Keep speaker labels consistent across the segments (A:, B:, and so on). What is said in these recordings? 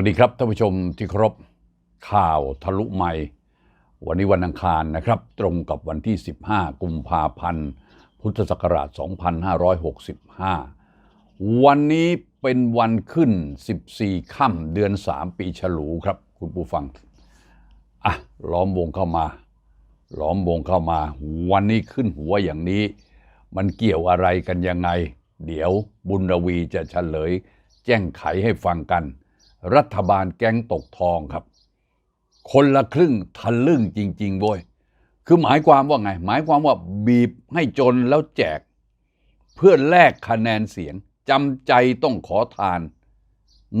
A: วัสดีครับท่านผู้ชมที่ครพข่าวทะลุใหม่ วันนี้วันอังคารนะครับ ตรงกับวันที่ 15 กุมภาพันธ์ พุทธศักราช 2565 วันนี้เป็นวันขึ้น 14 ค่ำเดือน 3 ปีฉลูครับ คุณผู้ฟัง อะ ล้อมวงเข้ามา ล้อมวงเข้ามา วันนี้ขึ้นหัวอย่างนี้ มันเกี่ยวอะไรกันยังไง เดี๋ยวบุญรวีจะเฉลย แจ้งไขให้ฟังกัน รัฐบาลแก๊งตกทองครับ คนละครึ่งทะลึ่งจริงๆโว้ยคือหมายความว่าไง หมายความว่าบีบให้จนแล้วแจก เพื่อแลกคะแนนเสียงจำใจต้องขอทาน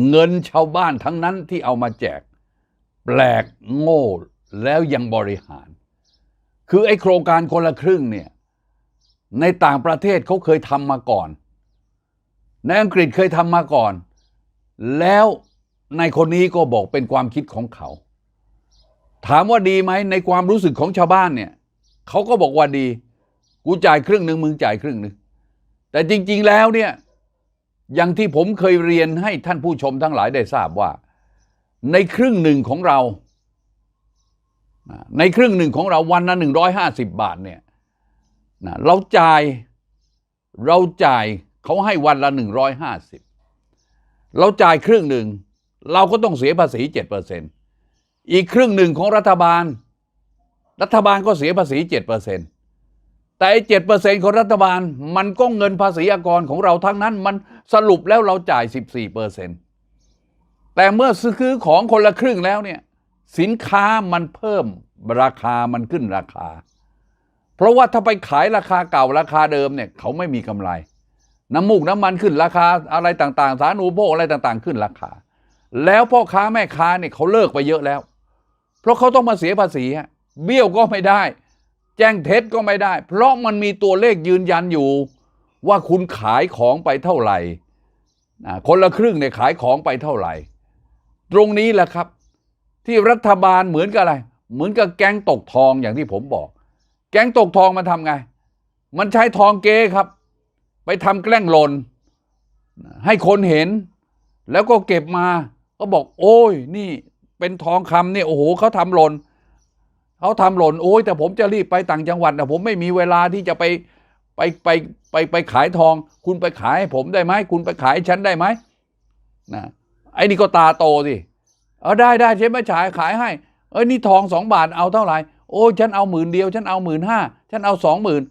A: เงินชาวบ้านทั้งนั้นที่เอามาแจก แปลกโง่แล้วยังบริหาร คือไอ้โครงการคนละครึ่งเนี่ยในต่างประเทศเขาเคยทำมาก่อน ในอังกฤษเคยทำมาก่อน แล้ว ในคนนี้ก็บอกเป็นความคิดของเขา ถามว่าดีไหมในความรู้สึกของชาวบ้านเนี่ยเขาก็บอกว่าดี กูจ่ายครึ่งหนึ่งมึงจ่ายครึ่งหนึ่งแต่จริง ๆแล้วเนี่ยอย่างที่ผมเคยเรียนให้ท่านผู้ชมทั้งหลายได้ทราบว่า ในครึ่งหนึ่งของเรา ในครึ่งหนึ่งของเราวันละหนึ่งร้อยห้าสิบบาทเนี่ยเราจ่ายเราจ่ายเขาให้วันละหนึ่งร้อยห้าสิบเราจ่ายครึ่งหนึ่ง เราก็ต้องเสียภาษีเจ็ดเปอร์เซ็นอีกครึ่งหนึ่งของรัฐบาล รัฐบาลก็เสียภาษีเจ็ดเปอร์เซ็นแต่เจ็ดเปอร์เซ็นของรัฐบาลมันก็เงินภาษีอากรของเราทั้งนั้น มันสรุปแล้วเราจ่ายสิบสี่เปอร์เซ็นแต่เมื่อซื้อของคนละครึ่งแล้วเนี่ยสินค้ามันเพิ่มราคามันขึ้นราคา เพราะว่าถ้าไปขายราคาเก่าราคาเดิมเนี่ยเขาไม่มีกำไร น้ำมูกน้ำมันขึ้นราคาอะไรต่างๆ สาธารณูปโภคอะไรต่างๆ ขึ้นราคา แล้วพ่อค้าแม่ค้าเนี่ยเขาเลิกไปเยอะแล้ว เพราะเขาต้องมาเสียภาษีเบี้ยวก็ไม่ได้ แจ้งเท็จก็ไม่ได้ เพราะมันมีตัวเลขยืนยันอยู่ ว่าคุณขายของไปเท่าไหร่คนละครึ่งเนี่ยขายของไปเท่าไหร่ ตรงนี้แหละครับ ที่รัฐบาลเหมือนกับอะไร เหมือนกับแก๊งตกทองอย่างที่ผมบอก แก๊งตกทองมันทำไง มันใช้ทองเก๊ครับ ไปทำแกล้งหล่นให้คนเห็น แล้วก็เก็บมา ก็บอก โอ้ย นี่เป็นทองคำเนี่ยโอ้โหเขาทำหล่นเขาทำหล่นโอ้ยแต่ผมจะรีบไปต่างจังหวัดนะผมไม่มีเวลาที่จะไปไปไปไปไปขายทอง คุณไปขายให้ผมได้ไหมคุณไปขายให้ฉันได้ไหมนะไอ้นี่ก็ตาโตสิเออได้ได้ฉันไม่ขายขายให้ เอ้ยนี่ทองสองบาทเอาเท่าไหร่โอ้ยฉันเอาหมื่นเดียว ฉันเอาหมื่นห้าฉันเอาสองหมื่น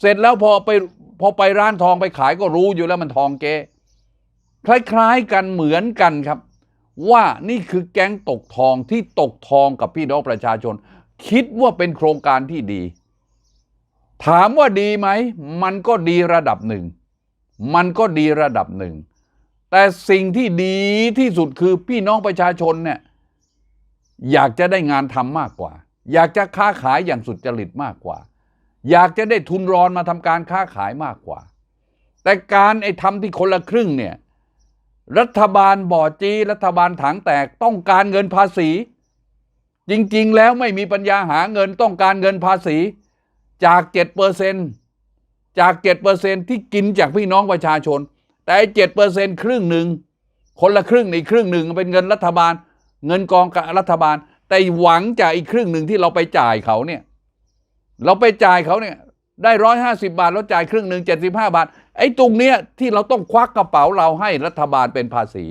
A: เสร็จแล้วพอไปพอไปร้านทองไปขายก็รู้อยู่แล้วมันทองเก๊คล้ายๆกันเหมือนกันครับ ว่านี่คือแก๊งตกทองที่ตกทองกับพี่น้องประชาชน คิดว่าเป็นโครงการที่ดี ถามว่าดีไหม มันก็ดีระดับหนึ่ง มันก็ดีระดับหนึ่ง แต่สิ่งที่ดีที่สุดคือพี่น้องประชาชนเนี่ยอยากจะได้งานทำมากกว่า อยากจะค้าขายอย่างสุดจริตมากกว่า อยากจะได้ทุนรอนมาทำการค้าขายมากกว่า แต่การไอ้ทำที่คนละครึ่งเนี่ย รัฐบาลบ่อจีรัฐบาลถังแตกต้องการเงินภาษี จริงๆ แล้วไม่มีปัญญาหาเงินต้องการเงินภาษี จากเจ็ดเปอร์เซนจากเจ็ดเปอร์เซนที่กินจากพี่น้องประชาชน แต่เจ็ดเปอร์เซนครึ่งหนึ่งคนละครึ่งอีกครึ่งหนึ่งเป็นเงินรัฐบาล เงินกองกับรัฐบาล แต่หวังจากอีกครึ่งหนึ่งที่เราไปจ่ายเขาเนี่ย เราไปจ่ายเขาเนี่ยได้ร้อยห้าสิบาทแล้วจ่ายครึ่งหนึ่งเจ็ดสิบห้าบาท ไอ้ตรงเนี้ยที่เราต้องควักกระเป๋าเราให้รัฐบาลเป็นภาษี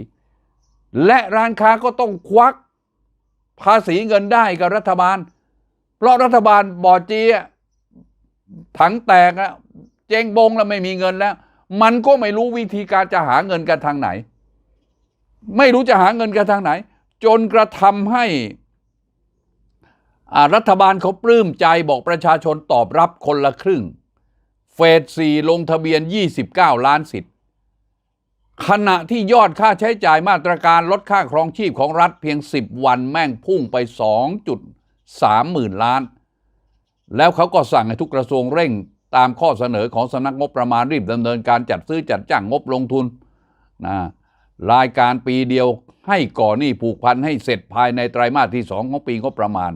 A: และร้านค้าก็ต้องควักภาษีเงินได้กับรัฐบาล เพราะรัฐบาลบอจีอะถังแตกอะเจ๊งบงแล้วไม่มีเงินแล้ว มันก็ไม่รู้วิธีการจะหาเงินกันทางไหน ไม่รู้จะหาเงินกันทางไหน จนกระทำให้รัฐบาลเขาปลื้มใจบอกประชาชนตอบรับคนละครึ่ง ฟสสี่ลงทะเบียน 29 ล้านสิทธิ์ ขณะที่ยอดค่าใช้จ่ายมาตรการลดค่าครองชีพของรัฐเพียง 10 วันแม่งพุ่งไป 2.3หมื่นล้าน แล้วเขาก็สั่งให้ทุกกระทรวงเร่งตามข้อเสนอของสำนักงบประมาณรีบดำเนินการจัดซื้อจัดจ้างงบลงทุนนะรายการปีเดียวให้ก่อหนี้ผูกพันให้เสร็จภายในไตรมาสที่สองของปีงบประมาณ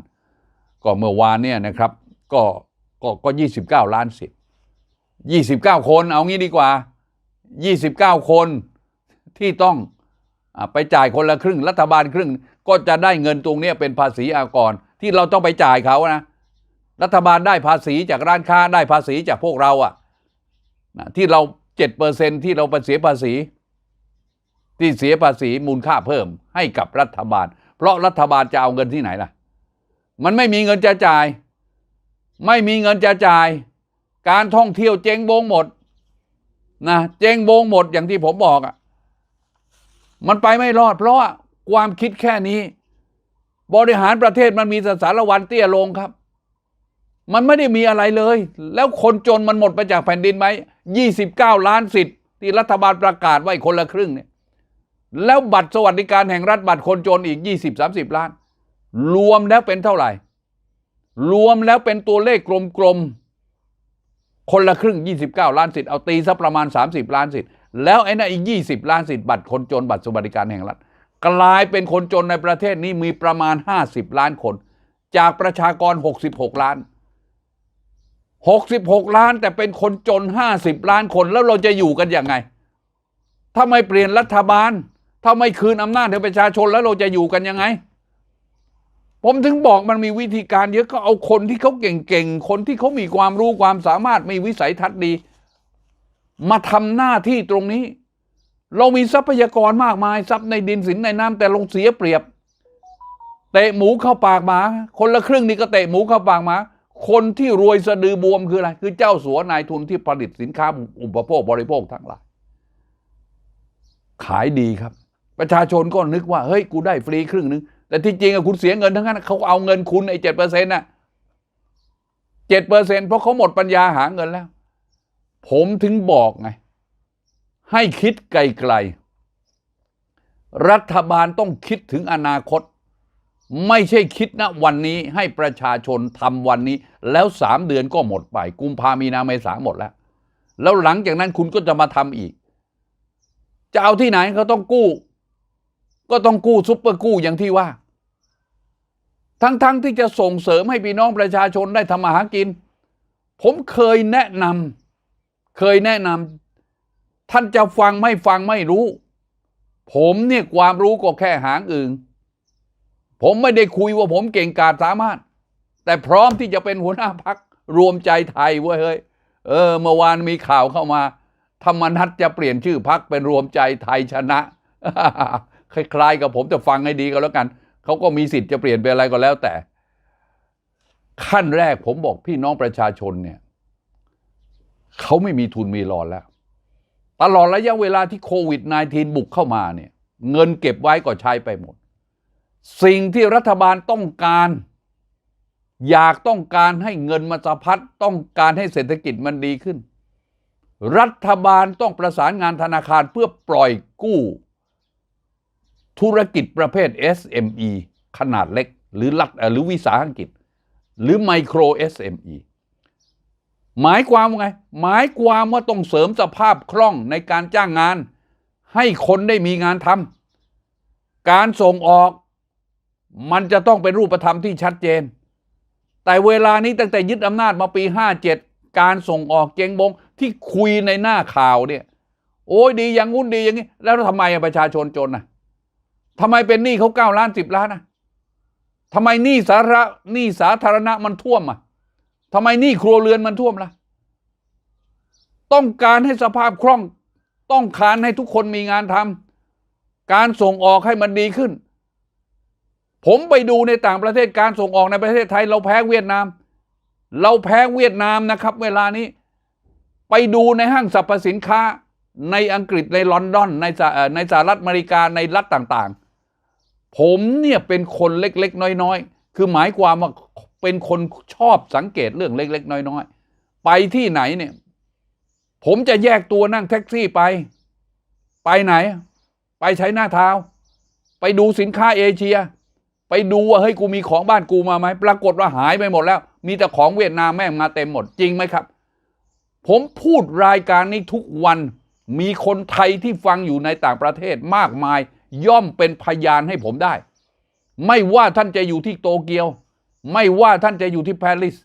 A: ก็เมื่อวานเนี่ยนะครับ ก็ก็ก็ยี่สิบเก้าล้านสิทธิ์ ยี่สิบเก้าคนเอางี้ดีกว่ายี่สิบเก้าคนที่ต้องอไปจ่ายคนละครึ่ง รัฐบาลครึ่ง ก็จะได้เงินตรงนี้เป็นภาษีอากร ที่เราต้องไปจ่ายเขานะ รัฐบาลได้ภาษีจากร้านค้าได้ภาษีจากพวกเราอะนะที่เราเจ็ดเปอร์เซ็นที่เราไปเสียภาษี ที่เสียภาษีมูลค่าเพิ่มให้กับรัฐบาล เพราะรัฐบาลจะเอาเงินที่ไหนล่ะ มันไม่มีเงินจะจ่าย ไม่มีเงินจะจ่าย การท่องเที่ยวเจ๊งโบงหมดนะเจ๊งโบงหมดอย่างที่ผมบอกอะ่ะ มันไปไม่รอด เพราะว่าความคิดแค่นี้ บริหารประเทศมันมีสสารวันเตี้ยลงครับ มันไม่ได้มีอะไรเลย แล้วคนจนมันหมดไปจากแผ่นดินไหมยี่สิบเก้าล้านสิทธิ์ที่รัฐบาลประกาศไว้คนละครึ่งเนี่ย แล้วบัตรสวัสดิการแห่งรัฐบัตรคนจนอีกยี่สิบสามสิบล้าน รวมแล้วเป็นเท่าไหร่ รวมแล้วเป็นตัวเลขกลมๆ คนละครึ่ง 29 ล้านสิทธิ์เอาตีซะประมาณ 30 ล้านสิทธิ์แล้วไอ้นั่นอีก 20 ล้านสิทธิ์บัตรคนจนบัตรสวัสดิการแห่งรัฐกลายเป็นคนจนในประเทศนี้มีประมาณ 50 ล้านคน จากประชากร 66 ล้าน 66 ล้านแต่เป็นคนจน 50 ล้านคนแล้วเราจะอยู่กันยังไง ถ้าไม่เปลี่ยนรัฐบาล ถ้าไม่คืนอำนาจให้ประชาชนแล้วเราจะอยู่กันยังไง ผมถึงบอกมันมีวิธีการเยอะก็เอาคนที่เขาเก่งๆ คนที่เขามีความรู้ความสามารถมีวิสัยทัศน์ดี มาทำหน้าที่ตรงนี้ เรามีทรัพยากรมากมายทรัพย์ในดินสินในน้ำแต่ลงเสียเปรียบเตะหมูเข้าปากหมา คนละครึ่งนี่ก็เตะหมูเข้าปากหมาคนที่รวยสะดือบวมคืออะไร คือเจ้าสัวนายทุนที่ผลิตสินค้าอุปโภคบริโภคทั้งหลายขายดีครับ ประชาชนก็นึกว่า เฮ้ย กูได้ฟรีครึ่งหนึ่ง แต่ที่จริงอะคุณเสียเงินทั้งนั้นเขาเอาเงินคุณไอ้เจ็ดเปอร์เซ็นต์น่ะเจ็ดเปอร์เซ็นต์เพราะเขาหมดปัญญาหาเงินแล้ว ผมถึงบอกไง ให้คิดไกลๆ รัฐบาลต้องคิดถึงอนาคต ไม่ใช่คิดณวันนี้ให้ประชาชนทำวันนี้ แล้วสามเดือนก็หมดไป กุมภามีนาเมษาหมดแล้ว แล้วหลังจากนั้นคุณก็จะมาทำอีก จะเอาที่ไหนเขาต้องกู้ ก็ต้องกู้ซุปเปอร์กู้อย่างที่ว่า ทั้งๆทที่จะส่งเสริมให้พี่น้องประชาชนได้ทำมาหากิน ผมเคยแนะนำเคยแนะนำท่านจะฟังไม่ฟังไม่รู้ ผมเนี่ยความรู้ก็แค่หางอึงผมไม่ได้คุยว่าผมเก่งกาจสามารถ แต่พร้อมที่จะเป็นหัวหน้าพักรวมใจไทยเว้ยเฮ้ยเออเมื่อวานมีข่าวเข้ามา ธรรมนัตจะเปลี่ยนชื่อพักเป็นรวมใจไทยชนะ คล้ายๆกับผมจะฟังให้ดีก็แล้วกัน เขาก็มีสิทธิ์จะเปลี่ยนเป็นอะไรก็แล้วแต่ ขั้นแรกผมบอกพี่น้องประชาชนเนี่ยเขาไม่มีทุนมีรอนแล้ว ตลอดระยะเวลาที่โควิด -19 บุกเข้ามาเนี่ย เงินเก็บไว้ก็ใช้ไปหมด สิ่งที่รัฐบาลต้องการ อยากต้องการให้เงินมาสะพัดต้องการให้เศรษฐกิจมันดีขึ้น รัฐบาลต้องประสานงานธนาคารเพื่อปล่อยกู้ ธุรกิจประเภท SME ขนาดเล็ก หรือรัฐหรือวิสาหกิจ หรือไมโคร SME หมายความว่าไง หมายความว่าต้องเสริมสภาพคล่องในการจ้างงาน ให้คนได้มีงานทำการส่งออก มันจะต้องเป็นรูปธรรมที่ชัดเจน แต่เวลานี้ตั้งแต่ยึดอำนาจมาปี 57 การส่งออกเจงบงที่คุยในหน้าข่าวเนี่ย โอ้ยดีอย่างงุ้นดีอย่างนี้ แล้วทำไมประชาชนจนนะ ทำไมเป็นหนี้เขาเก้าล้านสิบล้านนะทำไมหนี้สาธารณะหนี้สาธารณะมันท่วมอะทำไมหนี้ครัวเรือนมันท่วมล่ะ ต้องการให้สภาพคล่อง ต้องการให้ทุกคนมีงานทำการส่งออกให้มันดีขึ้น ผมไปดูในต่างประเทศการส่งออกในประเทศไทย เราแพ้เวียดนาม เราแพ้เวียดนามนะครับ เวลานี้ ไปดูในห้างสรรพสินค้าในอังกฤษในลอนดอนในสหเอ่อในสหรัฐอเมริกาในรัฐต่างๆ ผมเนี่ยเป็นคนเล็กๆ น้อยๆ คือหมายความว่าเป็นคนชอบสังเกตเรื่องเล็ก ๆ น้อยๆ ไปที่ไหนเนี่ย ผมจะแยกตัวนั่งแท็กซี่ไป ไปไหน ไปใช้หน้าเท้า ไปดูสินค้าเอเชีย ไปดูว่าเฮ้ยกูมีของบ้านกูมาไหมปรากฏว่าหายไปหมดแล้ว มีแต่ของเวียดนามแม่งมาเต็มหมดจริงไหมครับ ผมพูดรายการนี้ทุกวันมีคนไทยที่ฟังอยู่ในต่างประเทศมากมาย ย่อมเป็นพยานให้ผมได้ ไม่ว่าท่านจะอยู่ที่โตเกียว ไม่ว่าท่านจะอยู่ที่ปารีส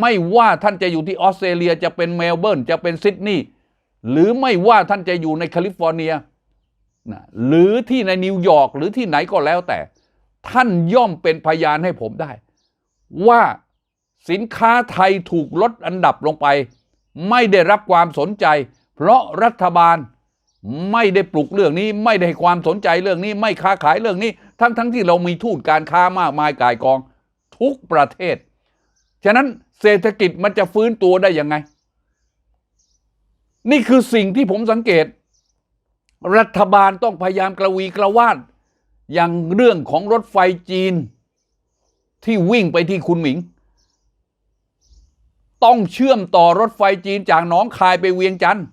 A: ไม่ว่าท่านจะอยู่ที่ออสเตรเลียจะเป็นเมลเบิร์นจะเป็นซิดนีย์หรือไม่ว่าท่านจะอยู่ในแคลิฟอร์เนียนะหรือที่ในนิวยอร์กหรือที่ไหนก็แล้วแต่ ท่านย่อมเป็นพยานให้ผมได้ ว่าสินค้าไทยถูกลดอันดับลงไป ไม่ได้รับความสนใจ เพราะรัฐบาล ไม่ได้ปลุกเรื่องนี้ ไม่ได้ให้ความสนใจเรื่องนี้ ไม่ค้าขายเรื่องนี้ ทั้งทั้งที่เรามีทูตการค้ามากมายกายกอง ทุกประเทศ ฉะนั้นเศรษฐกิจมันจะฟื้นตัวได้ยังไง นี่คือสิ่งที่ผมสังเกต รัฐบาลต้องพยายามกระวีกระวาดอย่างเรื่องของรถไฟจีน ที่วิ่งไปที่คุณหมิง ต้องเชื่อมต่อรถไฟจีนจากหนองคายไปเวียงจันทร์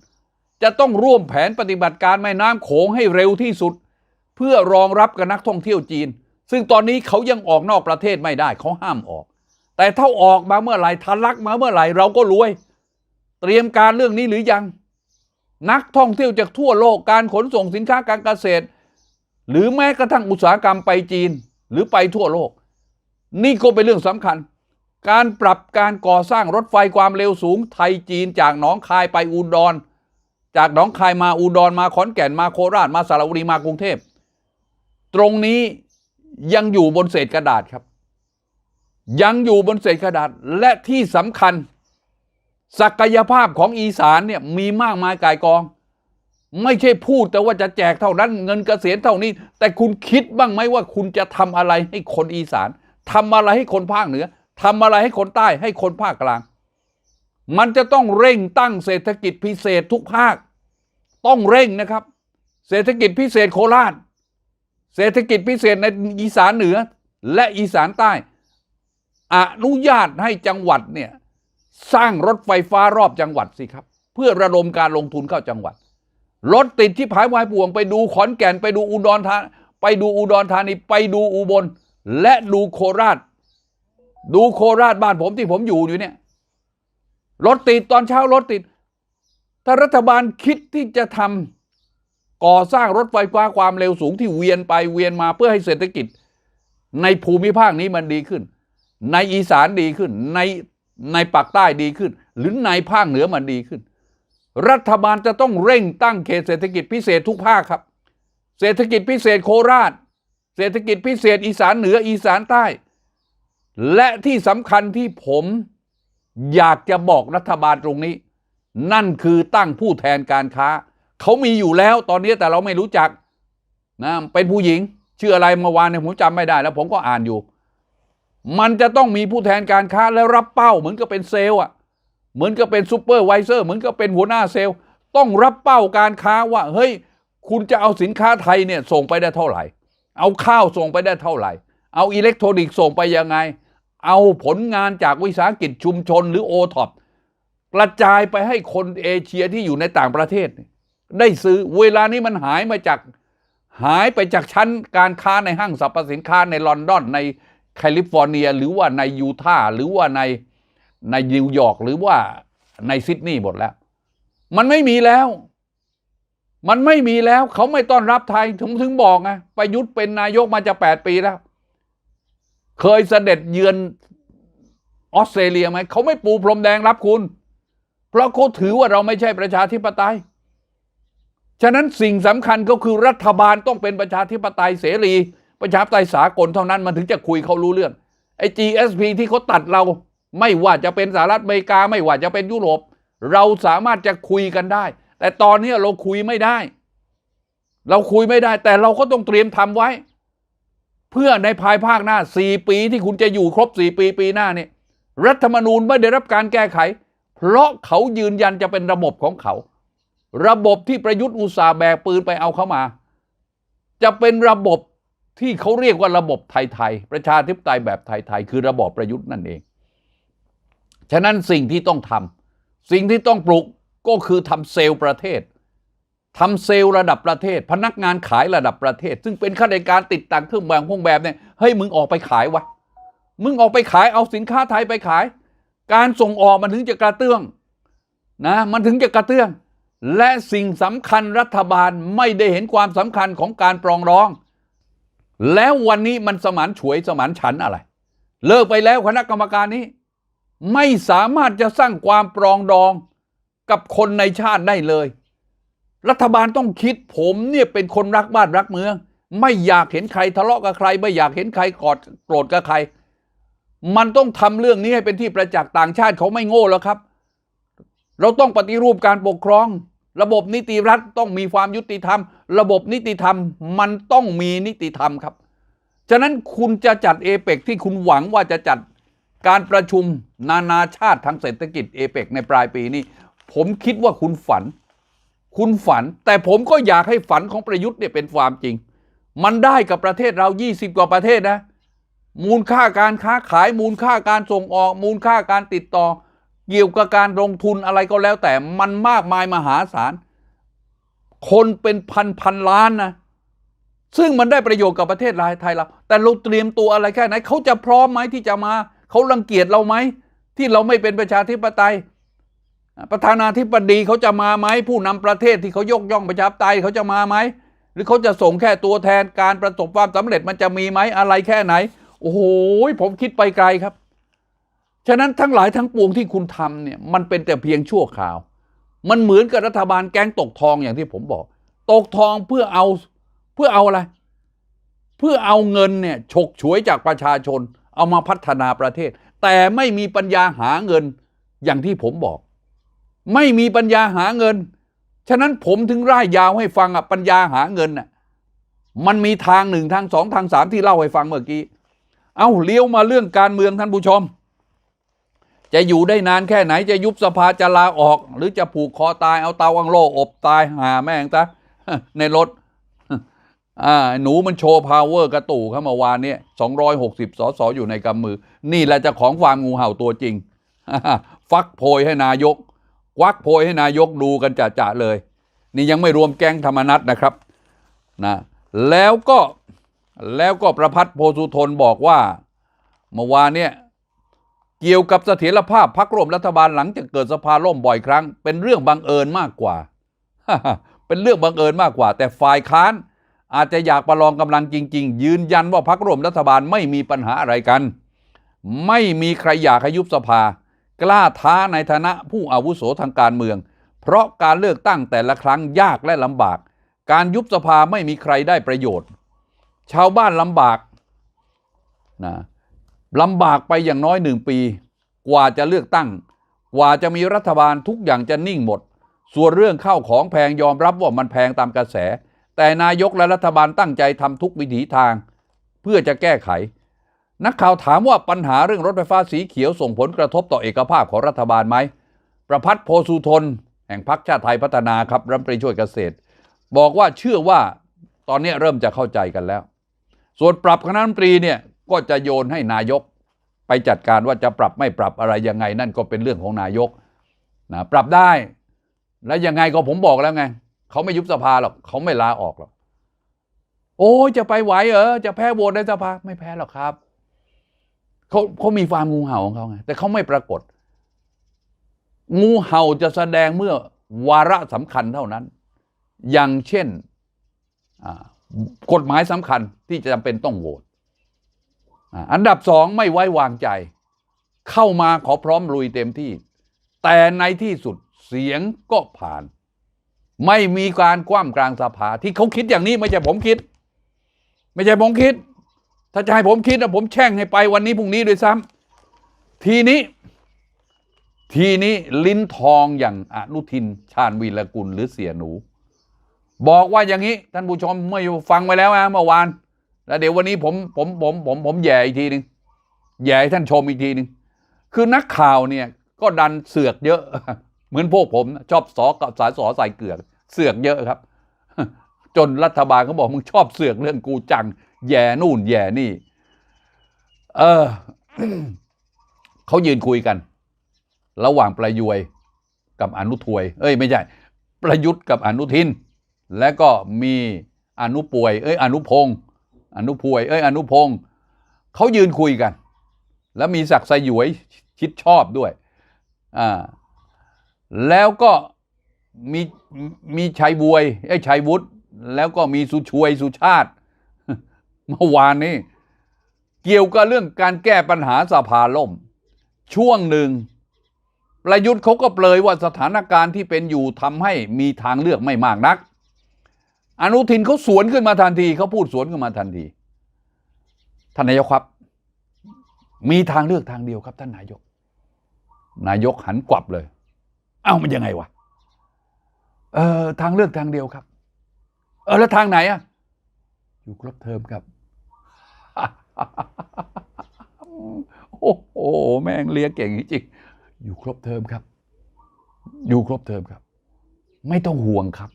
A: จะต้องร่วมแผนปฏิบัติการแม่น้ำโขงให้เร็วที่สุด เพื่อรองรับกับนักท่องเที่ยวจีน ซึ่งตอนนี้เขายังออกนอกประเทศไม่ได้เขาห้ามออก แต่ถ้าออกมาเมื่อไหร่ทะลักมาเมื่อไหร่เราก็รวย เตรียมการเรื่องนี้หรือยัง นักท่องเที่ยวจากทั่วโลกการขนส่งสินค้าการเกษตร หรือแม้กระทั่งอุตสาหกรรมไปจีนหรือไปทั่วโลก นี่ก็เป็นเรื่องสำคัญ การปรับการก่อสร้างรถไฟความเร็วสูงไทยจีนจากหนองคายไปอุดร จากหนองคายมาอุดรมาขอนแก่นมาโคราชมาสระบุรีมากรุงเทพ ตรงนี้ยังอยู่บนเศษกระดาษครับ ยังอยู่บนเศษกระดาษและที่สำคัญ ศักยภาพของอีสานเนี่ยมีมากมายกายกอง ไม่ใช่พูดแต่ว่าจะแจกเท่านั้น เงินเกษียณเท่านี้ แต่คุณคิดบ้างไหมว่าคุณจะทำอะไรให้คนอีสานทำอะไรให้คนภาคเหนือทำอะไรให้คนใต้ให้คนภาคกลาง มันจะต้องเร่งตั้งเศรษฐกิจพิเศษทุกภาค ต้องเร่งนะครับ เศรษฐกิจพิเศษโคราช เศรษฐกิจพิเศษในอีสานเหนือและอีสานใต้ อนุญาตให้จังหวัดเนี่ยสร้างรถไฟฟ้ารอบจังหวัดสิครับ เพื่อระดมการลงทุนเข้าจังหวัด รถติดที่ผายวายป่วง ไปดูขอนแก่นไปดูอุดรธานีไปดูอุดรธานีไปดูอุบล และดูโคราช ดูโคราชบ้านผมที่ผมอยู่อยู่เนี่ยรถติดตอนเช้ารถติด ถ้ารัฐบาลคิดที่จะทำก่อสร้างรถไฟฟ้าความเร็วสูงที่เวียนไปเวียนมาเพื่อให้เศรษฐกิจ ในภูมิภาคนี้มันดีขึ้น ในอีสานดีขึ้น ในในปากใต้ดีขึ้น หรือในภาคเหนือมันดีขึ้น รัฐบาลจะต้องเร่งตั้งเขตเศรษฐกิจพิเศษทุกภาคครับ เศรษฐกิจพิเศษโคราช เศรษฐกิจพิเศษอีสานเหนืออีสานใต้ และที่สำคัญที่ผมอยากจะบอกรัฐบาลตรงนี้ นั่นคือตั้งผู้แทนการค้า เขามีอยู่แล้วตอนนี้แต่เราไม่รู้จักนะเป็นผู้หญิงชื่ออะไรเมื่อวานเนี่ยผมจำไม่ได้ แล้วผมก็อ่านอยู่ มันจะต้องมีผู้แทนการค้าแล้วรับเป้า เหมือนกับเป็นเซลล์อะ เหมือนกับเป็นซูเปอร์ไวเซอร์ เหมือนกับเป็นหัวหน้าเซลล์ ต้องรับเป้าการค้าว่า เฮ้ย คุณจะเอาสินค้าไทยเนี่ยส่งไปได้เท่าไหร่ เอาข้าวส่งไปได้เท่าไหร่ เอาอิเล็กทรอนิกส์ส่งไปยังไง เอาผลงานจากวิสาหกิจชุมชนหรือโอท็อป กระจายไปให้คนเอเชียที่อยู่ในต่างประเทศ ได้ซื้อเวลานี้มันหายมาจากหายไปจากชั้นการค้าในห้างสรรพสินค้าในลอนดอนในแคลิฟอร์เนีย หรือว่าในยูทาห์หรือว่าในในนิวยอร์กหรือว่าในซิดนีย์หมดแล้ว มันไม่มีแล้ว มันไม่มีแล้ว เขาไม่ต้อนรับไทยถึงถึงบอกไงประยุทธ์เป็นนายกมาจะแปดปีแล้ว เคยเสด็จเยือนออสเตรเลียไหมเขาไม่ปูพรมแดงรับคุณ เพราะเขาถือว่าเราไม่ใช่ประชาธิปไตย ฉะนั้นสิ่งสำคัญก็คือรัฐบาลต้องเป็นประชาธิปไตยเสรี ประชาธิปไตยสากลเท่านั้นมันถึงจะคุยเขารู้เรื่องไอ้ GSP ที่เขาตัดเราไม่ว่าจะเป็นสหรัฐอเมริกาไม่ว่าจะเป็นยุโรป เราสามารถจะคุยกันได้ แต่ตอนนี้เราคุยไม่ได้ เราคุยไม่ได้ แต่เราก็ต้องเตรียมทำไว้ เพื่อในภายภาคหน้า 4 ปีที่คุณจะอยู่ครบ 4 ปีปีหน้าเนี่ยรัฐธรรมนูญไม่ได้รับการแก้ไข เพราะเขายืนยันจะเป็นระบบของเขา ระบบที่ประยุทธ์อุตสาห์แบกปืนไปเอาเข้ามา จะเป็นระบบที่เขาเรียกว่าระบบไทยๆประชาธิปไตยแบบไทยๆคือระบอบประยุทธ์นั่นเอง ฉะนั้นสิ่งที่ต้องทำสิ่งที่ต้องปลุกก็คือทำเซลล์ประเทศทำเซลล์ระดับประเทศ พนักงานขายระดับประเทศ ซึ่งเป็นข้าราชการติดตั้งเครื่องแบบพวกแบบเนี่ยเฮ้ยมึงออกไปขายวะมึงออกไปขายเอาสินค้าไทยไปขาย การส่งออกมันถึงจะกระเตื้องนะมันถึงจะกระเตื้อง และสิ่งสำคัญรัฐบาลไม่ได้เห็นความสำคัญของการปรองดอง แล้ววันนี้มันสมานฉวยสมานฉันอะไร เลิกไปแล้วคณะกรรมการนี้ ไม่สามารถจะสร้างความปรองดองกับคนในชาติได้เลย รัฐบาลต้องคิดผมเนี่ยเป็นคนรักบ้านรักเมือง ไม่อยากเห็นใครทะเลาะกับใคร ไม่อยากเห็นใครกอดโกรธกับใคร มันต้องทำเรื่องนี้ให้เป็นที่ประจักษ์ต่างชาติเขาไม่โง่แล้วครับ เราต้องปฏิรูปการปกครอง ระบบนิติรัฐต้องมีความยุติธรรม ระบบนิติธรรมมันต้องมีนิติธรรมครับ ฉะนั้นคุณจะจัดเอเปกที่คุณหวังว่าจะจัดการประชุมนานาชาติทางเศรษฐกิจเอเปกในปลายปีนี้ ผมคิดว่าคุณฝัน คุณฝัน แต่ผมก็อยากให้ฝันของประยุทธ์เนี่ยเป็นความจริง มันได้กับประเทศเรา 20 กว่าประเทศนะ มูลค่าการค้าขายมูลค่าการส่งออก มูลค่าการติดต่อ เกี่ยวกับการลงทุนอะไรก็แล้วแต่มันมากมายมหาศาล คนเป็นพันพันล้านนะซึ่งมันได้ประโยชน์กับประเทศไทยเรา แต่เราเตรียมตัวอะไรแค่ไหนเขาจะพร้อมไหมที่จะมา เขารังเกียจเราไหม ที่เราไม่เป็นประชาธิปไตย ประธานาธิบดีเขาจะมาไหม ผู้นำประเทศที่เขายกย่องประชาธิปไตยเขาจะมาไหม หรือเขาจะส่งแค่ตัวแทนการประสบความสำเร็จมันจะมีไหมอะไรแค่ไหน โอ้โหผมคิดไปไกลครับ ฉะนั้นทั้งหลายทั้งปวงที่คุณทำเนี่ย มันเป็นแต่เพียงชั่วคราว มันเหมือนกับรัฐบาลแก๊งตกทองอย่างที่ผมบอก ตกทองเพื่อเอาเพื่อเอาอะไร เพื่อเอาเงินเนี่ยฉกฉวยจากประชาชน เอามาพัฒนาประเทศ แต่ไม่มีปัญญาหาเงินอย่างที่ผมบอก ไม่มีปัญญาหาเงิน ฉะนั้นผมถึงร่ายยาวให้ฟังอะปัญญาหาเงินน่ะมันมีทางหนึ่งทางสองทางสามที่เล่าให้ฟังเมื่อกี้ เอาเลี้ยวมาเรื่องการเมืองท่านผู้ชม จะอยู่ได้นานแค่ไหนจะยุบสภาจะลาออก หรือจะผูกคอตายเอาเตาอังโลอบตายหาแม่งซะในรถอ่าหนูมันโชว์พาวเวอร์กระตู่เข้าเมื่อวานเนี่ยสองร้อยหกสิบสสอยู่ในกำมือ นี่แหละจะของความงูเห่าตัวจริง ฟักโพยให้นายก ควักโพยให้นายกดูกันจะๆเลย นี่ยังไม่รวมแก๊งธรรมนัตนะครับนะแล้วก็ แล้วก็ประพัฒโพสุทนบอกว่าเมื่อวานเนี่ยเกี่ยวกับเสถียรภาพพักร่วมรัฐบาลหลังจากเกิดสภาล่มบ่อยครั้ง เป็นเรื่องบังเอิญมากกว่า เป็นเรื่องบังเอิญมากกว่า แต่ฝ่ายค้านอาจจะอยากประลองกำลังจริง ๆ ยืนยันว่าพักร่วมรัฐบาลไม่มีปัญหาอะไรกัน ไม่มีใครอยากให้ยุบสภา กล้าท้าในฐานะผู้อาวุโสทางการเมือง เพราะการเลือกตั้งแต่ละครั้งยากและลำบาก การยุบสภาไม่มีใครได้ประโยชน์ ชาวบ้านลำบากนะลำบากไปอย่างน้อยหนึ่งปี กว่าจะเลือกตั้ง กว่าจะมีรัฐบาลทุกอย่างจะนิ่งหมด ส่วนเรื่องข้าวของแพงยอมรับว่ามันแพงตามกระแส แต่นายกและรัฐบาลตั้งใจทำทุกวิถีทาง เพื่อจะแก้ไข นักข่าวถามว่าปัญหาเรื่องรถไฟฟ้าสีเขียวส่งผลกระทบต่อเอกภาพของรัฐบาลไหมประพัฒน์โพสุทน แห่งพรรคชาติไทยพัฒนาครับรัฐมนตรีช่วยเกษตร บอกว่าเชื่อว่าตอนนี้เริ่มจะเข้าใจกันแล้ว ส่วนปรับคณะรัฐมนตรีเนี่ยก็จะโยนให้นายกไปจัดการว่าจะปรับไม่ปรับอะไรยังไง นั่นก็เป็นเรื่องของนายกนะปรับได้ และยังไงก็ผมบอกแล้วไงเขาไม่ยุบสภาหรอกเขาไม่ลาออกหรอกโอ้จะไปไหวเหรอจะแพ้โหวตในสภาไม่แพ้หรอกครับเขาเขามีความงูเห่าของเขาไงแต่เขาไม่ปรากฏ งูเห่าจะแสดงเมื่อวาระสำคัญเท่านั้น อย่างเช่นอ่า กฎหมายสำคัญที่จะจำเป็นต้องโหวตอันดับสองไม่ไว้วางใจ เข้ามาขอพร้อมลุยเต็มที่ แต่ในที่สุดเสียงก็ผ่าน ไม่มีการคว่ำกลางสภาที่เขาคิดอย่างนี้ไม่ใช่ผมคิด ไม่ใช่ผมคิด ถ้าจะให้ผมคิดนะผมแช่งให้ไปวันนี้พรุ่งนี้ด้วยซ้ำทีนี้ ทีนี้ลิ้นทองอย่างอนุทินชาญวีรกุลหรือเสียหนู บอกว่าอย่างนี้ท่านผู้ชมเมื่อฟังไปแล้วนะเมื่อวาน แล้วเดี๋ยววันนี้ผมผมผมผมผมแย่อีกทีหนึ่งแย่ให้ท่านชมอีกทีหนึ่งคือนักข่าวเนี่ยก็ดันเสือกเยอะ เหมือนพวกผมชอบสอกับสายสอใส่เกลือกเสือกเยอะครับ จนรัฐบาลเขาบอกมึงชอบเสือกเรื่องกูจัง แย่นู่นแย่นี่ เออเขายืนคุยกัน ระหว่างประยุยกับอนุทวย เอ้ย ไม่ใช่ ประยุทธ์กับอนุทิน และก็มีอนุป่วย เอ้ยอนุพงศ์อนุพวย เอ้ยอนุพงศ์เขายืนคุยกัน แล้วมีศักดิ์สยวยชิดชอบด้วยอ่าแล้วก็มีมีชัยบวยไอ้ยชัยวุฒิแล้วก็มีสุชวยสุชาติเมื่อวานนี้ เกี่ยวกับเรื่องการแก้ปัญหาสภาล่ม ช่วงหนึ่ง ประยุทธ์เขาก็เปลยว่าสถานการณ์ที่เป็นอยู่ทำให้มีทางเลือกไม่มากนัก อนุทินเขาสวนขึ้นมาทันทีเขาพูดสวนขึ้นมาทันที ท่านนายกครับ มีทางเลือกทางเดียวครับ ท่านนายก นายกหันกลับเลย เอ้ามันยังไงวะเออทางเลือกทางเดียวครับ เออแล้วทางไหนอะอยู่ครบเทอมครับโอ้โหแม่งเลี้ยงเก่งจริงอยู่ครบเทอมครับ อยู่ครบเทอมครับ ไม่ต้องห่วงครับ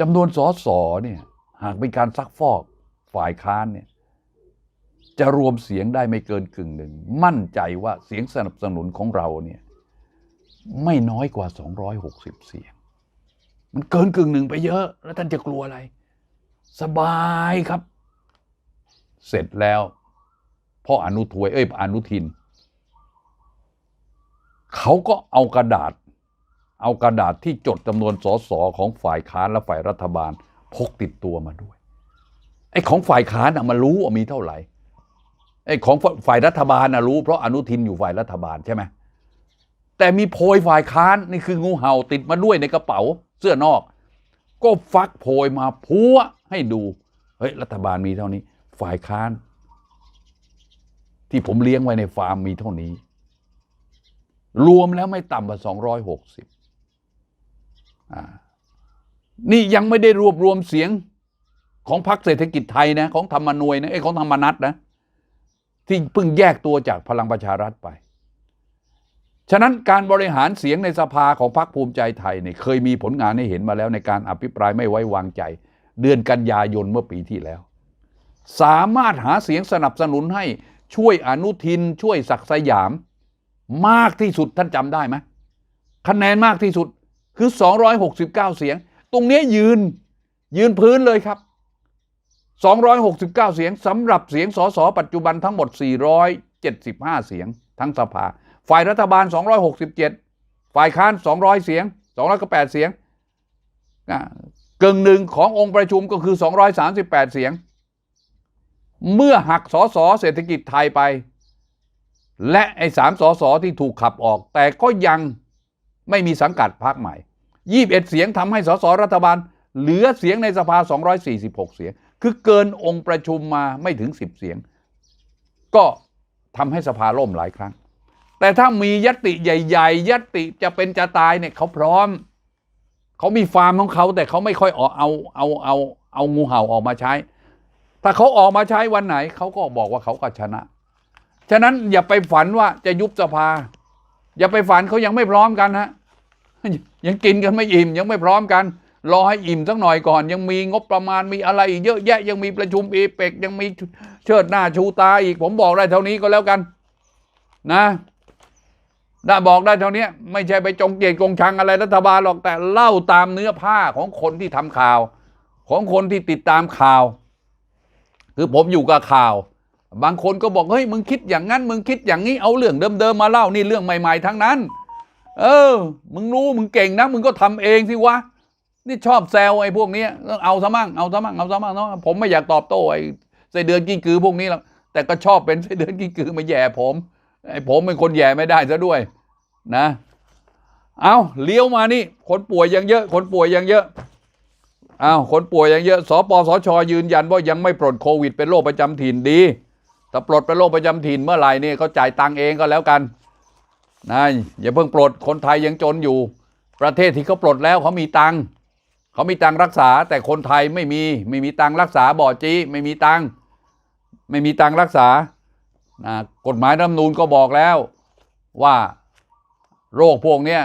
A: จำนวนสอสอเนี่ยหากเป็นการซักฟอกฝ่ายค้านเนี่ยจะรวมเสียงได้ไม่เกินกึ่งหนึ่ง มั่นใจว่าเสียงสนับสนุนของเราเนี่ยไม่น้อยกว่า 260 เสียง มันเกินกึ่งหนึ่งไปเยอะ แล้วท่านจะกลัวอะไร สบายครับ เสร็จแล้วพ่ออนุทวยเอ้ยอนุทิน เขาก็เอากระดาษ เอากระดาษที่จดจำนวนสสของฝ่ายค้านและฝ่ายรัฐบาลพกติดตัวมาด้วยไอ้ของฝ่ายค้านอะมันรู้ว่ามีเท่าไหร่ไอ้ของฝ่ายรัฐบาลนะรู้เพราะอนุทินอยู่ฝ่ายรัฐบาลใช่ไหมแต่มีโพยฝ่ายค้านนี่คืองูเห่าติดมาด้วยในกระเป๋าเสื้อนอก ก็ฟักโพยมาพัวให้ดูเฮ้ยรัฐบาลมีเท่านี้ ฝ่ายค้าน ที่ผมเลี้ยงไว้ในฟาร์มมีเท่านี้ รวมแล้วไม่ต่ำกว่าสองร้อยหกสิบ นี่ยังไม่ได้รวบรวมเสียงของพรรคเศรษฐกิจไทยนะของธรรมนวยนะไอ้ของธรรมนัตนะที่เพิ่งแยกตัวจากพลังประชารัฐไป ฉะนั้นการบริหารเสียงในสภาของพรรคภูมิใจไทยเนี่ยเคยมีผลงานให้เห็นมาแล้วในการอภิปรายไม่ไว้วางใจ เดือนกันยายนเมื่อปีที่แล้ว สามารถหาเสียงสนับสนุนให้ช่วยอนุทินช่วยศักสยาม มากที่สุดท่านจำได้ไหมคะแนนมากที่สุด คือ 269 เสียง ตรงนี้ยืนยืนพื้นเลยครับ 269 เสียงสำหรับเสียงสสปัจจุบันทั้งหมด 475 เสียงทั้งสภา ฝ่ายรัฐบาล 267 ฝ่ายค้าน 200 เสียง 208 เสียงกึ่งหนึ่งขององค์ประชุมก็คือ 238 เสียง เมื่อหักสสเศรษฐกิจไทยไป และไอ้สามสสที่ถูกขับออก แต่ก็ยัง ไม่มีสังกัดพรรคใหม่ 21 เสียงทำให้สสรัฐบาล เหลือเสียงในสภา 246 เสียง คือเกินองค์ประชุมมาไม่ถึง 10 เสียง ก็ทำให้สภาล่มหลายครั้ง แต่ถ้ามียติใหญ่ ๆ ยติจะเป็นจะตายเนี่ยเขาพร้อม เขามีฟาร์มของเขาแต่เขาไม่ค่อยออกเอาเอาเอาเอางูเห่าออกมาใช้ ถ้าเขาออกมาใช้วันไหนเขาก็บอกว่าเขาก็ชนะ ฉะนั้นอย่าไปฝันว่าจะยุบสภา อย่าไปฝันเขายังไม่พร้อมกันฮะยังกินกันไม่อิ่มยังไม่พร้อมกัน รอให้อิ่มสักหน่อยก่อน ยังมีงบประมาณมีอะไรอีกเยอะแยะ ยังมีประชุมเอเปกยังมีเชิดหน้าชูตาอีก ผมบอกได้เท่านี้ก็แล้วกัน นะได้บอกได้เท่านี้ไม่ใช่ไปจงเกลียดกงชังอะไรรัฐบาลหรอกแต่เล่าตามเนื้อผ้าของคนที่ทำข่าว ของคนที่ติดตามข่าว คือผมอยู่กับข่าว บางคนก็บอกเฮ้ยมึงคิดอย่างนั้น มึงคิดอย่างนี้เอาเรื่องเดิมๆมาเล่านี่เรื่องใหม่ๆทั้งนั้น เออ มึงรู้มึงเก่งนะมึงก็ทำเองสิวะนี่ชอบแซวไอ้พวกนี้เอาซะมั่งเอาซะมั่งเอาซะมั่งเนาะผมไม่อยากตอบโต้ไอ้ไส้เดือนกิ้งกือพวกนี้หรอกแต่ก็ชอบเป็นไส้เดือนกิ้งกือมาแย่ผมไอ้ผมเป็นคนแย่ไม่ได้ซะด้วย นะ เอาเลี้ยวมานี่คนป่วยยังเยอะ คนป่วยยังเยอะอ้าวคนป่วยยังเยอะสปสชยืนยันว่ายังไม่ปลดโควิด เป็นโรคประจำถิ่นดี แต่ปลดเป็นโรคประจำถิ่นเมื่อไหร่นี่เขาจ่ายตังเองก็แล้วกันนะอย่าเพิ่งปลดคนไทยยังจนอยู่ ประเทศที่เขาปลดแล้วเขามีตังเขามีตังรักษา แต่คนไทยไม่มีไม่มีตังรักษาบ่อจีไม่มีตังไม่มีตังรักษานะกฎหมายรัฐมนูญก็บอกแล้วว่าโรคพวกนี้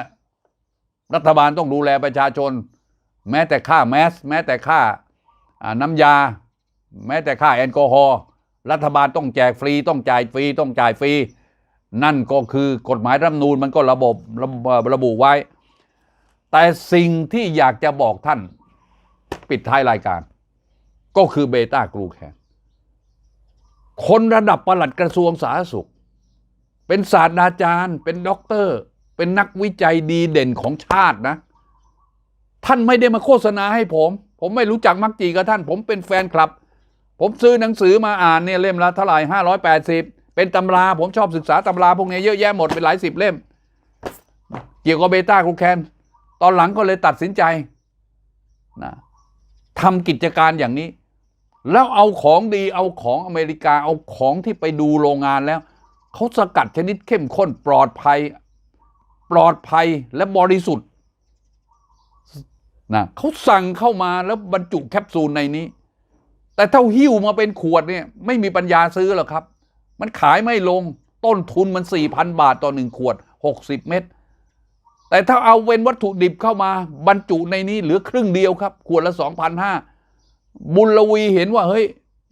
A: รัฐบาลต้องดูแลประชาชน แม้แต่ค่าแมส แม้แต่ค่าอ่าน้ำยา แม้แต่ค่าแอลกอฮอล์ รัฐบาลต้องแจกฟรี ต้องจ่ายฟรี ต้องจ่ายฟรี นั่นก็คือกฎหมายรัฐนูญมันก็ระบบระบระบุไว้ แต่สิ่งที่อยากจะบอกท่านปิดท้ายรายการ ก็คือเบต้ากรูแคนคนระดับประหลัดกระทรวงสาธารณสุข เป็นศาสตราจารย์ เป็นด็อกเตอร์ เป็นนักวิจัยดีเด่นของชาตินะ ท่านไม่ได้มาโฆษณาให้ผม ผมไม่รู้จักมักจีกับท่าน ผมเป็นแฟนคลับ ผมซื้อหนังสือมาอ่านเนี่ยเล่มละเท่าไหร่ห้าร้อยแปดสิบเป็นตำรา ผมชอบศึกษาตำราพวกนี้เยอะแยะหมดเป็นหลายสิบเล่ม เกี่ยวกับเบต้ากลูแคนตอนหลังก็เลยตัดสินใจนะทำกิจการอย่างนี้ แล้วเอาของดีเอาของอเมริกาเอาของที่ไปดูโรงงานแล้วเขาสกัดชนิดเข้มข้นปลอดภัย ปลอดภัยและบริสุทธิ์นะเขาสั่งเข้ามาแล้วบรรจุแคปซูลในนี้ แต่ถ้าหิ้วมาเป็นขวดเนี่ยไม่มีปัญญาซื้อหรอกครับ มันขายไม่ลงต้นทุนมัน 4,000 บาทต่อหนึ่งขวด 60 เม็ดแต่ถ้าเอาเว้นวัตถุดิบเข้ามาบรรจุในนี้เหลือครึ่งเดียวครับ ขวดละ 2,500 บุญลวีเห็นว่าเฮ้ย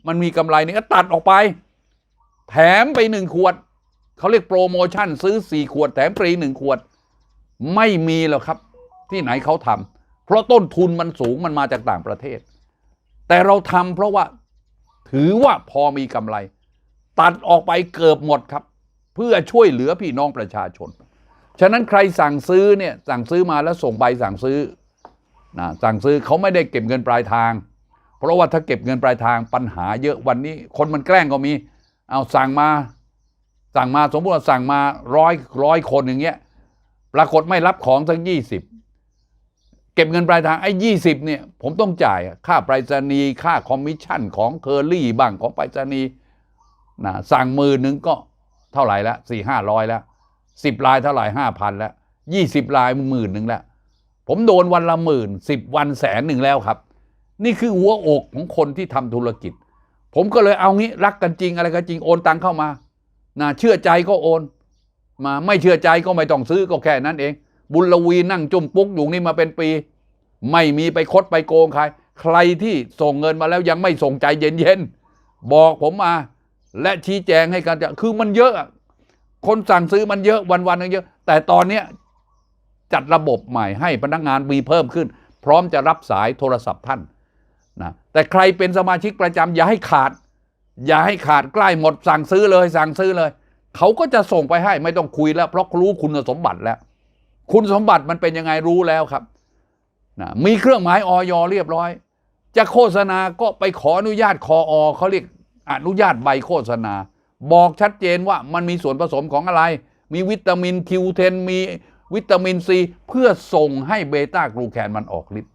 A: มันมีกำไรนี่ก็ตัดออกไป แถมไปหนึ่งขวด เขาเรียกโปรโมชั่นซื้อ 4 ขวดแถมฟรีหนึ่งขวด ไม่มีหรอกครับ ที่ไหนเขาทำเพราะต้นทุนมันสูงมันมาจากต่างประเทศ แต่เราทำเพราะว่าถือว่าพอมีกำไร ตัดออกไปเกือบหมดครับ เพื่อช่วยเหลือพี่น้องประชาชน ฉะนั้นใครสั่งซื้อเนี่ยสั่งซื้อมาแล้วส่งใบสั่งซื้อนะสั่งซื้อเขาไม่ได้เก็บเงินปลายทาง เพราะว่าถ้าเก็บเงินปลายทางปัญหาเยอะวันนี้ คนมันแกล้งก็มี เอาสั่งมา สั่งมาสมมติว่าสั่งมาร้อยร้อยคนอย่างเงี้ยปรากฏไม่รับของทั้งยี่สิบ เก็บเงินปลายทางไอ้ยี่สิบเนี่ยผมต้องจ่ายค่าไปรษณีย์ค่าคอมมิชชั่นของเคอรี่บ้างของไปรษณีย์นะสั่งมือหนึ่งก็เท่าไหร่ละสี่ห้าร้อยล้วสิบลายเท่าไหร่ห้าพันล้วยี่สิบลายหมื่นหนึ่งล้วผมโดนวันละหมื่นสิบวันแสนหนึ่งแล้วครับ นี่คือหัวอกของคนที่ทำธุรกิจ ผมก็เลยเอางี้รักกันจริงอะไรกันจริงโอนตังเข้ามานะเชื่อใจก็โอน มาไม่เชื่อใจก็ไม่ต้องซื้อก็แค่นั้นเอง บุญลวีนั่งจุ่มปุ๊กอยู่นี่มาเป็นปี ไม่มีไปคดไปโกงใคร ใครที่ส่งเงินมาแล้วยังไม่ส่งใจเย็นๆบอกผมมา และชี้แจงให้กันจะคือมันเยอะอะ คนสั่งซื้อมันเยอะวันๆนึงเยอะ แต่ตอนเนี้ยจัดระบบใหม่ให้พนักงานมีเพิ่มขึ้น พร้อมจะรับสายโทรศัพท์ท่านนะแต่ใครเป็นสมาชิกประจำอย่าให้ขาด อย่าให้ขาดใกล้หมดสั่งซื้อเลยสั่งซื้อเลย เขาก็จะส่งไปให้ไม่ต้องคุยแล้ว เพราะรู้คุณสมบัติแล้ว คุณสมบัติมันเป็นยังไงรู้แล้วครับนะมีเครื่องหมายออยเรียบร้อย จะโฆษณาก็ไปขออนุญาตคออเขาเรียกอนุญาตใบโฆษณา บอกชัดเจนว่ามันมีส่วนผสมของอะไร มีวิตามินคิวเทนมีวิตามินซีเพื่อส่งให้เบต้ากลูแคนมันออกฤทธิ์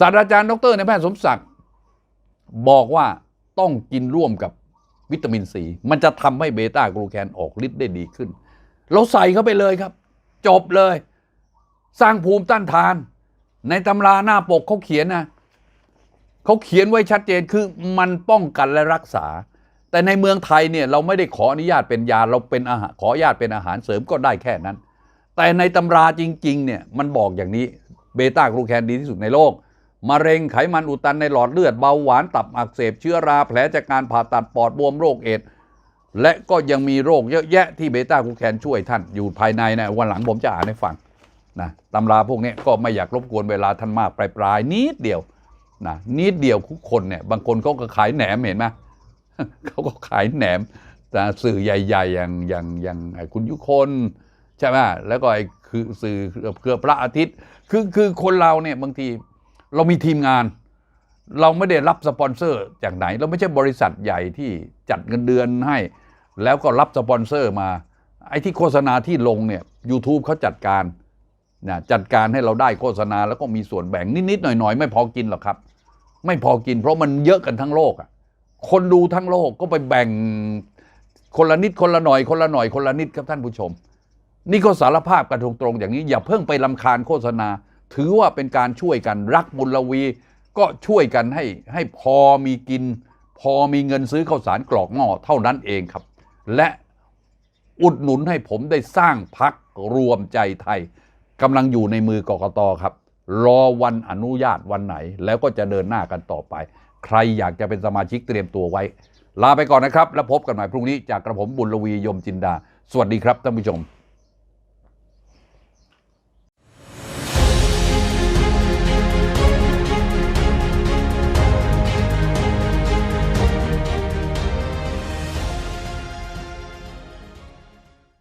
A: ศาสตราจารย์ดรในแพทย์สมศักดิ์บอกว่าต้องกินร่วมกับวิตามินซีมันจะทำให้เบต้ากลูแคนออกฤทธิ์ได้ดีขึ้น เราใส่เข้าไปเลยครับ จบเลย สร้างภูมิต้านทาน ในตำราหน้าปกเขาเขียนนะเขาเขียนไว้ชัดเจนคือมันป้องกันและรักษา แต่ในเมืองไทยเนี่ยเราไม่ได้ขออนุญาตเป็นยาเราเป็นอาหารขออนุญาตเป็นอาหารเสริมก็ได้แค่นั้น แต่ในตำราจริงๆเนี่ยมันบอกอย่างนี้เบต้ากลูแคนดีที่สุดในโลกมะเร็งไขมันอุดตันในหลอดเลือดเบาหวานตับอักเสบเชื้อราแผลจากการผ่าตัดปอดบวมโรคเอดส์ และก็ยังมีโรคเยอะแยะที่เบต้ากูแคนช่วยท่านอยู่ภายในนะวันหลังผมจะอ่านให้ฟังนะตำราพวกนี้ก็ไม่อยากรบกวนเวลาท่านมากปลายๆนิดเดียวนะนิดเดียวทุกคนเนี่ยบางคนเขาก็ขายแหนมเห็นไหมเขาก็ขายแหนมแต่สื่อใหญ่ๆอย่างอย่างอย่างไอคุณยุคนใช่ไหมแล้วก็ไอ้คือสื่อเครือพระอาทิตย์คือคือคนเราเนี่ยบางทีเรามีทีมงาน เราไม่ได้รับสปอนเซอร์จากไหน เราไม่ใช่บริษัทใหญ่ที่จัดเงินเดือนให้ แล้วก็รับสปอนเซอร์มา ไอ้ที่โฆษณาที่ลงเนี่ย YouTube เขาจัดการนะจัดการให้เราได้โฆษณาแล้วก็มีส่วนแบ่งนิดๆหน่อยๆ ไม่พอกินหรอกครับ ไม่พอกิน เพราะมันเยอะกันทั้งโลกอะคนดูทั้งโลกก็ไปแบ่งคนละนิดคนละหน่อยคนละหน่อยคนละนิดครับท่านผู้ชม นี่ก็สารภาพกันตรงๆอย่างนี้อย่าเพิ่งไปลำคาญโฆษณา ถือว่าเป็นการช่วยกันรักบุญลวี ก็ช่วยกันให้ให้พอมีกิน พอมีเงินซื้อข้าวสารกรอกหม้อเท่านั้นเองครับ และอุดหนุนให้ผมได้สร้างพักรวมใจไทยกำลังอยู่ในมือกกตครับ รอวันอนุญาตวันไหน แล้วก็จะเดินหน้ากันต่อไป ใครอยากจะเป็นสมาชิกเตรียมตัวไว้ ลาไปก่อนนะครับ แล้วพบกันใหม่พรุ่งนี้จากกระผมบุญลวียมจินดา สวัสดีครับท่านผู้ชม